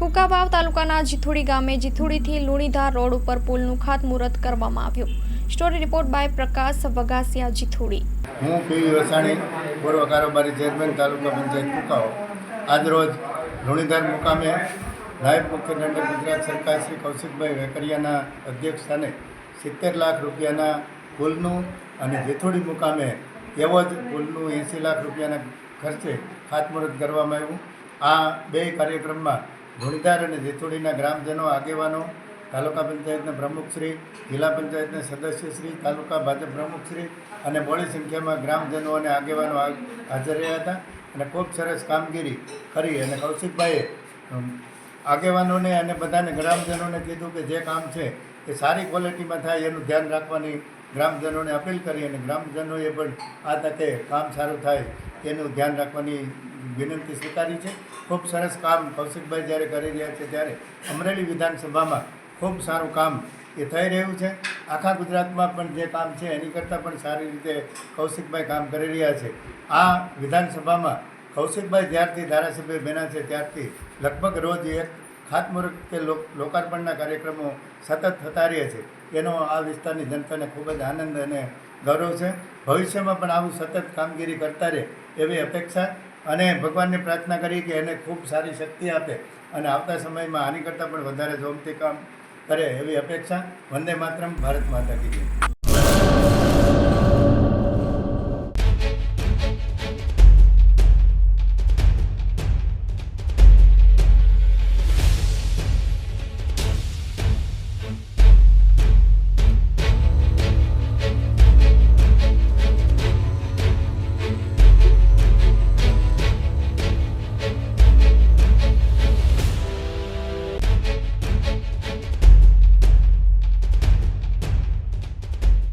કુકાવાવ તાલુકાના જીથુડી ગામે જીથુડીથી લુણીધાર રોડ ઉપર પુલનું ખાતમુહૂર્ત કરવામાં આવ્યું. Story report by Prakash Vagasiya Jithudi. હું પી વસાણી, પૂર્વ કારોબારી ચેરમેન તાલુકા પંચાયત કુકાવ આજરોજ લુણીધાર મુકામે નાયબ મુખ્ય દંડક ગુજરાત સરકાર શ્રી કૌશિકભાઈ વેકરિયાના અધ્યક્ષ સ્થાને સિત્તેર લાખ રૂપિયાના પુલનું અને જેથોડી મુકામે એવો જ પુલનું એંસી લાખ રૂપિયાના ખર્ચે ખાતમુહૂર્ત કરવામાં આવ્યું. આ બે કાર્યક્રમમાં લુણીધાર અને જેથોડીના ગ્રામજનો, આગેવાનો, તાલુકા પંચાયતના પ્રમુખશ્રી જિલ્લા પંચાયતના સદસ્યશ્રી તાલુકા ભાજપ પ્રમુખશ્રી અને મોડી સંખ્યામાં ગ્રામજનો અને આગેવાનો હાજર રહ્યા હતા અને ખૂબ સરસ કામગીરી કરી. અને કૌશિકભાઈએ આગેવાનોને અને બધાને ગ્રામજનોને કીધું કે જે કામ છે એ સારી ક્વોલિટીમાં થાય, એનું ધ્યાન રાખવાની ગ્રામજનોને અપીલ કરી અને ગ્રામજનોએ પણ આ તકે કામ સારું થાય, તેનું ધ્યાન રાખવાની વિનંતી સ્વીકારી છે. ખૂબ સરસ કામ કૌશિકભાઈ જ્યારે કરી રહ્યા છે ત્યારે અમરેલી વિધાનસભામાં ખૂબ સારું કામ એ થઈ રહ્યું છે. આખા ગુજરાતમાં પણ જે કામ છે એની કરતાં પણ સારી રીતે કૌશિકભાઈ કામ કરી રહ્યા છે. આ વિધાનસભામાં કૌશિકભાઈ જ્યારથી ધારાસભ્ય બન્યા છે ત્યારથી લગભગ રોજ એક ખાતમુહૂર્ત કે લોકાર્પણના કાર્યક્રમો સતત થતા રહે છે. એનો આ વિસ્તારની જનતાને ખૂબ જ આનંદ અને ગૌરવ છે. ભવિષ્યમાં પણ આવું સતત કામગીરી કરતા રહે એવી અપેક્ષા અને ભગવાનને પ્રાર્થના કરી કે એને ખૂબ સારી શક્તિ આપે અને આવતા સમયમાં આની કરતાં પણ વધારે જોમતી કામ કરે એવી અપેક્ષા વંદે માતરમ ભારત માતા કી